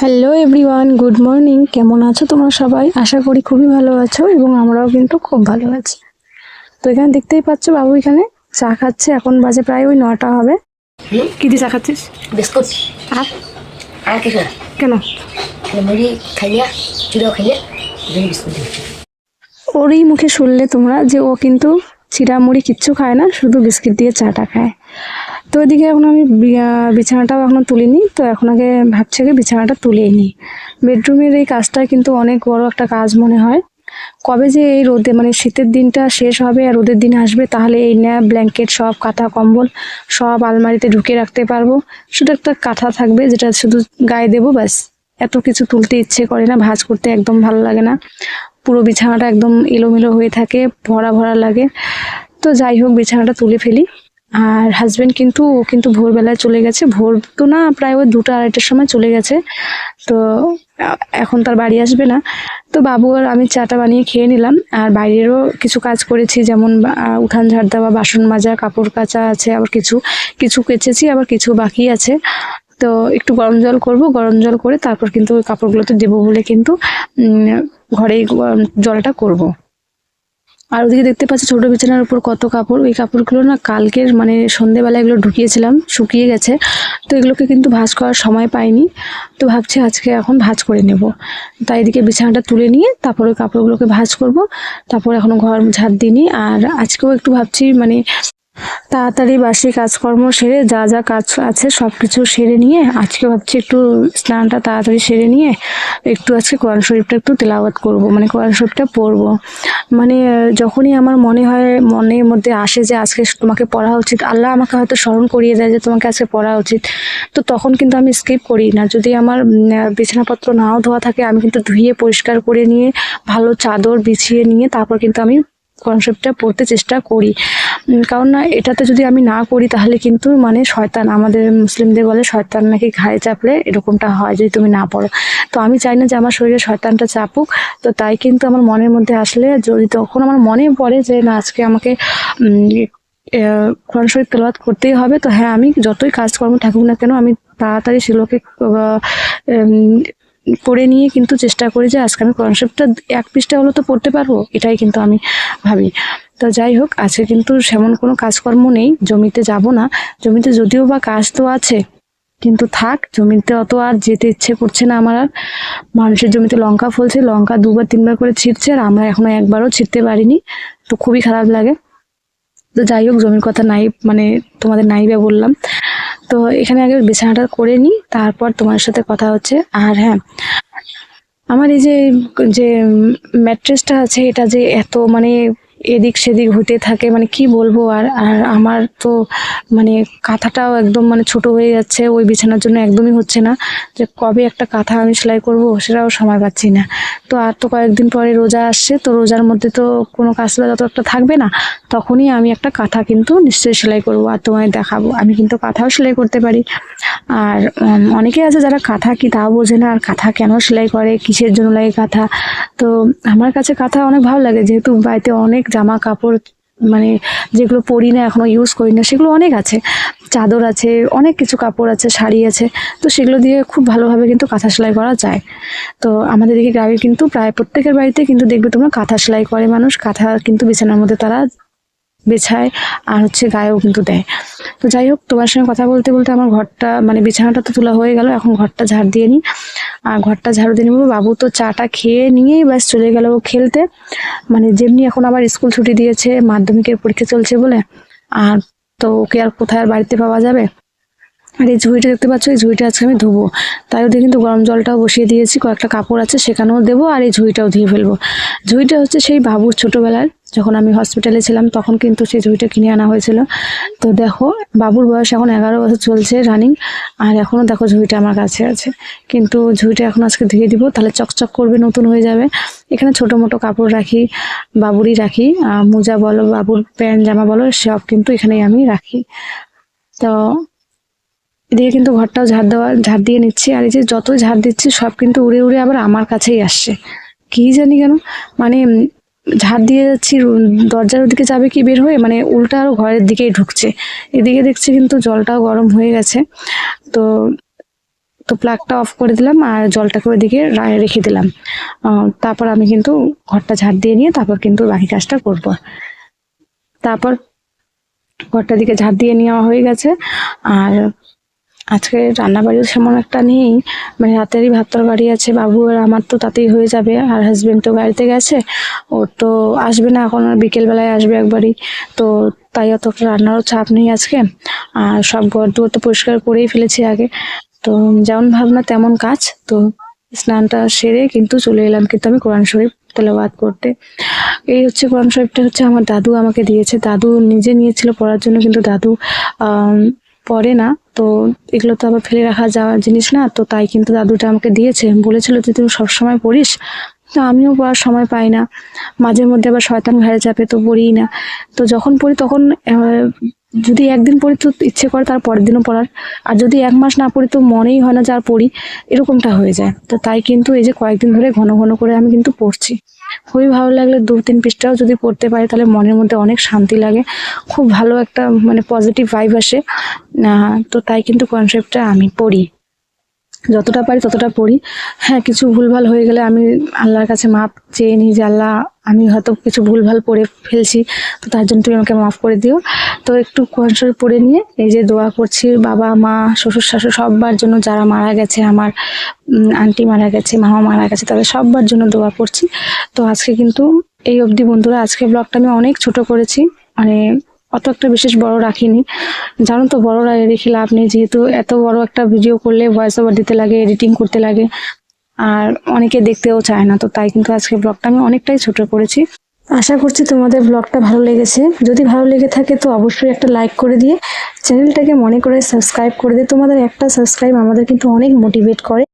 Hello everyone good morning কেমন আছো তোমরা সবাই? আশা করি খুবই ভালো আছো এবং আমরাও কিন্তু খুব ভালো আছি। তো এখানে দেখতেই পাচ্ছ বাবু এখানে চা খাচ্ছে। এখন বাজে প্রায় ওই নটা হবে? কি দিয়ে চা খাচ্ছিস? বিস্কুট। আর? আর কিছু কেন? মুড়ি খাইয়া চুড়াও খাইয়া বিস্কুট ওরই মুখে শুনলে তোমরা যে ও কিন্তু চিড়া মুড়ি কিচ্ছু খায় না শুধু বিস্কিট দিয়ে চাটা খায়। তো ওইদিকে এখন আমি বিছানাটাও এখনও তুলিনি, তো এখন আগে ভাবছি আগে বিছানাটা তুলেই নিই বেডরুমের এই কাজটা কিন্তু অনেক বড় একটা কাজ মনে হয়। কবে যে এই রোদে মানে শীতের দিনটা শেষ হবে আর রোদের দিন আসবে, তাহলে এই ন্যাপ, ব্ল্যাঙ্কেট, সব কাঁথা, কম্বল, সব আলমারিতে ঢুকে রাখতে পারব। শুধু একটা কাঁথা থাকবে, যেটা শুধু গায়ে দেবো, ব্যাস। এত কিছু তুলতে ইচ্ছে করে না, ভাঁজ করতে একদম ভালো লাগে না। পুরো বিছানাটা একদম এলোমেলো হয়ে থাকে, ভরা ভরা লাগে। তো যাই হোক, বিছানাটা তুলে ফেলি। আর হাজবেন্ড কিন্তু ও কিন্তু ভোরবেলায় চলে গেছে। ভোর তো না, প্রায় ওই দুটো, আড়াইটার সময় চলে গেছে। তো, এখন তার বাড়ি আসবে না। তো বাবু আর আমি চাটা বানিয়ে খেয়ে নিলাম। আর বাইরেরও কিছু কাজ করেছি, যেমন উঠান ঝাড় দেওয়া, বাসন মাজা, কাপড় কাচা আছে, আবার কিছু কিছু কেচেছি, আবার কিছু বাকি আছে। তো একটু গরম জল করব, গরম জল করে তারপর কিন্তু ওই কাপড়গুলোতে দেবো বলে কিন্তু ঘরেই জলটা করব। আর ওদিকে দেখতে পাচ্ছি ছোট বিছানার উপর কত কাপড়। ওই কাপড়গুলো না কালকের মানে সন্ধেবেলা এগুলো ঢুকিয়েছিলাম, শুকিয়ে গেছে। তো এগুলোকে কিন্তু ভাজ করার সময় পাইনি। তো ভাবছি আজকে এখন ভাজ করে নেব। তাই এদিকে বিছানাটা তুলে নিয়ে তারপর ওই কাপড়গুলোকে ভাজ করব। তারপর এখনও ঘর ঝাড় দিইনি। আর আজকেও একটু ভাবছি মানে তাড়াতাড়ি বাসি কাজকর্ম সেরে যা যা কাজ আছে সব কিছু সেরে নিয়ে, আজকে ভাবছি একটু স্নানটা তাড়াতাড়ি সেরে নিয়ে একটু আজকে কোরআন শরীফটা একটু তেলাওয়াত করব মানে কোরআন শরীফটা পড়ব। মানে যখনই আমার মনে হয়, মনের মধ্যে আসে যে আজকে তোমাকে পড়া উচিত, আল্লাহ আমাকে হয়তো স্মরণ করিয়ে দেয় যে তোমাকে আজকে পড়া উচিত। তো তখন কিন্তু আমি স্কিপ করি না। যদি আমার বিছানাপত্র নাও ধোয়া থাকে, আমি কিন্তু ধুয়ে পরিষ্কার করে নিয়ে, ভালো চাদর বিছিয়ে নিয়ে তারপর কিন্তু আমি কনসেপ্টটা পড়তে চেষ্টা করি। কারণ না, এটাতে যদি আমি না করি, তাহলে কিন্তু মানে শয়তান, আমাদের মুসলিমদের বলে শয়তান নাকি ঘায়ে চাপলে এরকমটা হয় যদি তুমি না পড়ো। তো আমি চাই না যে আমার শরীরে শয়তানটা চাপুক। তো তাই কিন্তু আমার মনের মধ্যে আসলে যদি তখন আমার মনে পড়ে যে না, আজকে আমাকে কোরআন শরীফ তেলাওয়াত করতেই হবে, তো হ্যাঁ আমি যতই কাজকর্ম থাকুক না কেন, আমি তাড়াতাড়ি সেগুলোকে করে নিয়ে কিন্তু চেষ্টা করি যে আজকে আমি শরীফটা এক পৃষ্ঠা হলো তো পড়তে পারব, এটাই কিন্তু আমি ভাবি। তো যাই হোক, আজকে কিন্তু সেমন কোনো কাজকর্ম নেই, জমিতে যাব না। জমিতে যদিও বা কাজ তো আছে, কিন্তু থাক, জমিতে অত আর যেতে ইচ্ছে করছে না আমার আর। মানুষের জমিতে লঙ্কা ফলছে, লঙ্কা দুবার তিনবার করে ছিটছে আর আমরা এখনও একবারও ছিটতে পারিনি। তো খুবই খারাপ লাগে। তো যাই হোক, জমির কথা নাই মানে তোমাদের নাই বা বললাম। তো এখানে আগে বিছানাটা করে নিই, তারপর তোমার সাথে কথা হচ্ছে। আর হ্যাঁ আমার এই যে যে ম্যাট্রেসটা আছে, এটা যে এত মানে এদিক সেদিক হতে থাকে মানে কি বলব আর আর আমার তো মানে কাঁথাটাও একদম মানে ছোট হয়ে যাচ্ছে, ওই বিছানার জন্য একদমই হচ্ছে না। যে কবে একটা কাঁথা আমি সেলাই করব সেটাও সময় পাচ্ছি না। তো আর তো কয়েকদিন পরে রোজা আসছে, তো রোজার মধ্যে তো কোনো কাজ যত একটা থাকবে না। তখনই আমি একটা কাঁথা কিন্তু নিশ্চয়ই সেলাই করব আর তোমায় দেখাবো। আমি কিন্তু কাঁথাও সেলাই করতে পারি। আর অনেকে আছে যারা কাঁথা কি তাও বোঝে না, আর কাঁথা কেন সেলাই করে, কিসের জন্য লাগে কাঁথা? তো আমার কাছে কাঁথা অনেক ভালো লাগে, যেহেতু বাড়িতে অনেক জামা কাপড় মানে যেগুলো পরি না এখনও ইউজ করি না, সেগুলো অনেক আছে। চাদর আছে, অনেক কিছু কাপড় আছে, শাড়ি আছে। তো সেগুলো দিয়ে খুব ভালোভাবে কিন্তু কাঁথা সেলাই করা যায়। তো আমাদের এদিকে গ্রামে কিন্তু প্রায় প্রত্যেকের বাড়িতে কিন্তু দেখবে তোমরা কাঁথা সেলাই করে মানুষ। কাঁথা কিন্তু বিছানার মধ্যে তারা বেছায় আর হচ্ছে গায়েও কিন্তু দেয়। তো যাই হোক, তোমার সঙ্গে কথা বলতে বলতে আমার ঘরটা মানে বিছানাটা তো তোলা হয়ে গেল, এখন ঘরটা ঝাড় দিয়ে নিই। আর ঘরটা ঝাড়ু দিয়ে নেব, বাবু তো চাটা খেয়ে নিয়েই ব্যাস চলে গেল খেলতে। মানে যেমনি এখন আবার স্কুল ছুটি দিয়েছে, মাধ্যমিকের পরীক্ষা চলছে বলে, আর তো ওকে আর কোথায় আর বাড়িতে পাওয়া যাবে? আর এই ঝুড়িটা দেখতে পাচ্ছ, এই ঝুড়িটা আজকে আমি ধুবো। তাই ওদের কিন্তু গরম জলটাও বসিয়ে দিয়েছি, কয়েকটা কাপড় আছে, সেখানেও দেবো, আর এই ঝুড়িটাও ধুয়ে ফেলব। ঝুড়িটা হচ্ছে সেই বাবুর ছোটোবেলার যখন আমি হসপিটালে ছিলাম, তখন কিন্তু সেই ঝুড়িটা কিনে আনা হয়েছিল। তো দেখো, বাবুর বয়স এখন এগারো বছর চলছে রানিং আর এখনও দেখো ঝুড়িটা আমার কাছে আছে। কিন্তু ঝুড়িটা এখন আজকে ধুয়ে দিব, তাহলে চকচক করবে, নতুন হয়ে যাবে। এখানে ছোটো মোটো কাপড় রাখি, বাবুরই রাখি মোজা বলো, বাবুর প্যান্ট, জামা বলো, সব কিন্তু এখানেই আমি রাখি। তো এদিকে কিন্তু ঘরটাও ঝাড় দেওয়া, ঝাড় দিয়ে নিচ্ছি, আর এই যে যত ঝাড় দিচ্ছি, সব কিন্তু উড়ে উড়ে আবার আমার কাছেই আসছে। কি জানি কেন? মানে ঝাড় দিয়ে যাচ্ছি দরজার ওদিকে যাবে কি বের হয়ে? মানে উল্টা আরও ঘরের দিকেই ঢুকছে। এদিকে দেখছি কিন্তু জলটাও গরম হয়ে গেছে। তো তো প্লাগটা অফ করে দিলাম আর জলটাকে ওইদিকে রেখে দিলাম। তারপর আমি কিন্তু ঘরটা ঝাড় দিয়ে নিয়ে তারপর কিন্তু বাকি কাজটা করব। তারপর ঘরটা দিকে ঝাড় দিয়ে নেওয়া হয়ে গেছে। আর আজকে রান্না বাড়িও সেমন একটা নেই। মানে রাতেরই ভাত তরকারি আছে, বাবু আর আমার তো তাতেই হয়ে যাবে। আর হাজব্যান্ড তো গাড়িতে গেছে, ওর তো আসবে না এখন বিকেল বেলায় আসবে একবারই। তো তাই অত একটা রান্নারও চাপ নেই আজকে। আর সব ঘর দুয়ার তো পরিষ্কার করেই ফেলেছি আগে। তো যেমন ভাবনা তেমন কাজ। তো স্নানটা সেরে কিন্তু চলে এলাম কিন্তু আমি কোরআন শরীফ তেলাওয়াত করতে। এই হচ্ছে কোরআন শরীফটা হচ্ছে আমার দাদু আমাকে দিয়েছে। দাদু নিজে নিয়েছিল পড়ার জন্য কিন্তু দাদু পড়ে না। তো এগুলো তো আবার ফেলে রাখা যাওয়ার জিনিস না, তো তাই কিন্তু দাদুটা আমাকে দিয়েছে। বলেছিল যে তুমি সবসময় পড়িস, তো আমিও পড়ার সময় পাই না। মাঝে মধ্যে আবার শয়তান ঘাড়ে চাপে তো পড়িই না। তো যখন পড়ি তখন যদি একদিন পড়ি তো ইচ্ছে করে তার পরের দিনও পড়ার। আর যদি এক মাস না পড়ি তো মনেই হয় না যার পড়ি, এরকমটা হয়ে যায়। তো তাই কিন্তু এই যে কয়েকদিন ধরে ঘন ঘন করে আমি কিন্তু পড়ছি। খুবই ভালো লাগলে। দু তিন পৃষ্ঠাও যদি পড়তে পারি, তাহলে মনের মধ্যে অনেক শান্তি লাগে। খুব ভালো একটা মানে পজিটিভ ভাইব আসে। তো তাই কিন্তু কনসেপ্টটা আমি পড়ি। যতটা পারি ততটা পড়ি। হ্যাঁ কিছু ভুলভাল হয়ে গেলে আমি আল্লাহর কাছে মাপ চেয়ে নিই যে আল্লাহ আমি হয়তো কিছু ভুলভাল পড়ে ফেলছি, তো তার জন্য তুমি আমাকে মাফ করে দিও। তো একটু কনসার পড়ে নিয়ে এই যে দোয়া করছি, বাবা, মা, শ্বশুর, শাশুড়ি সবার জন্য যারা মারা গেছে, আমার আন্টি মারা গেছে, মামা মারা গেছে, তাদের সবার জন্য দোয়া করছি। তো আজকে কিন্তু এই অবধি বন্ধুরা, আজকে ব্লগটা আমি অনেক ছোট করেছি মানে অত একটা বিশেষ বড় রাখিনি। জানো তো, বড়রা রেখে লাভ নেই, যেহেতু এত বড় একটা ভিডিও করলে ভয়েস ওভার দিতে লাগে এডিটিং করতে লাগে। আর অনেকে দেখতেও চায় না, তো তাই কিন্তু আজকে ব্লগটা আমি অনেকটাই ছোট করেছি। আশা করছি তোমাদের ব্লগটা ভালো লেগেছে। যদি ভালো লেগে থাকে তো অবশ্যই একটা লাইক করে দিয়ে চ্যানেলটাকে মনে করে সাবস্ক্রাইব করে দিয়ে তোমাদের একটা সাবস্ক্রাইব আমাদের কিন্তু অনেক মোটিভেট করে।